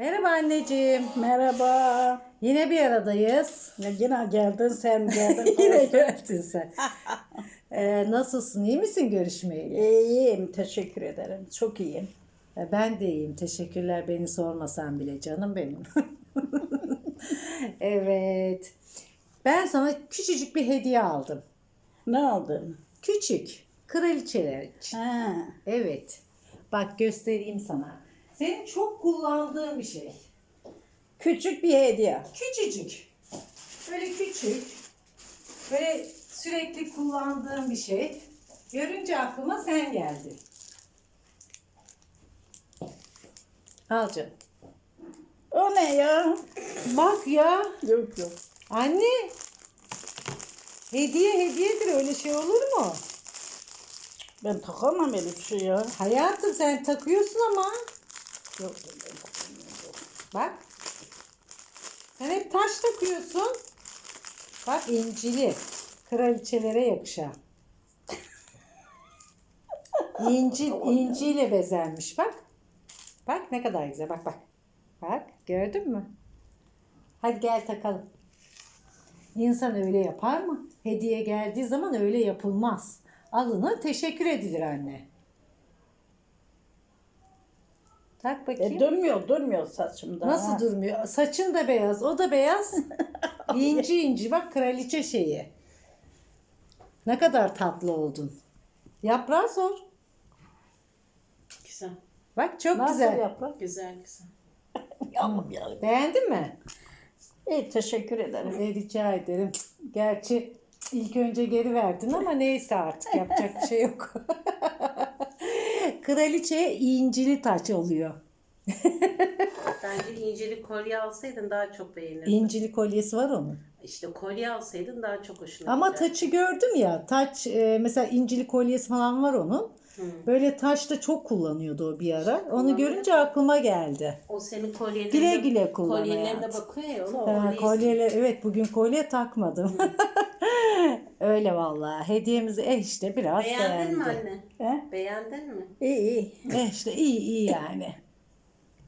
Merhaba anneciğim. Merhaba. Yine bir aradayız. Ya yine geldin sen geldin. Yine geldin sen. Ee, nasılsın? İyi misin görüşmeyeli? İyiyim teşekkür ederim. Çok iyiyim. Ee, Ben de iyiyim. Teşekkürler beni sormasan bile canım benim. evet. Ben sana küçücük bir hediye aldım. Ne aldın? Küçük. Kraliçeler için. Ha. Evet. Bak göstereyim sana. Senin çok kullandığın bir şey. Küçük bir hediye. Küçücük. Böyle küçük. Böyle sürekli kullandığım bir şey. Görünce aklıma sen geldin. Al canım. O ne ya? Bak ya. Yok yok. Anne. Hediye hediyedir öyle şey olur mu? Ben takamam öyle bir şey ya. Hayatım sen takıyorsun ama. Yok. Bak. Sen hep taş takıyorsun. Bak incili. Kraliçelere yakışan. İnci, inciyle bezenmiş bak. Bak ne kadar güzel bak bak. Bak gördün mü? Hadi gel takalım. İnsan öyle yapar mı? Hediye geldiği zaman öyle yapılmaz. Alınır teşekkür edilir anne. Tak bakayım. E, dönmüyor dönmüyor saçımda. Nasıl ha. durmuyor? Saçın da beyaz, o da beyaz. inci inci bak kraliçe şeyi. Ne kadar tatlı oldun. Yaprağı sor. Güzel. Bak çok Nasıl güzel. yaprak? Güzel güzel. Yavrum. Beğendin mi? İyi teşekkür ederim. E, rica ederim. Gerçi ilk önce geri verdin ama neyse artık yapacak bir şey yok. Kraliçeye incili taç oluyor. Bence inceli kolye alsaydın daha çok beğenirdin. İncili kolyesi var onun. İşte kolye alsaydın daha çok hoşuna Ama giderdi. taçı gördüm ya. Taç e, mesela incili kolyesi falan var onun. Hı. Böyle taş da çok kullanıyordu o bir ara. Onu kullanıyor. görünce aklıma geldi. O senin kolyelerine, Güle güle kullan kolyelerine hayatım. bakıyor ya. Onu Ha, kolyeler evet bugün kolye takmadım. Öyle vallahi. Hediyemizi eh işte biraz Beğendin beğendi. mi anne? He? Beğendin mi? İyi iyi. Eh işte iyi iyi yani.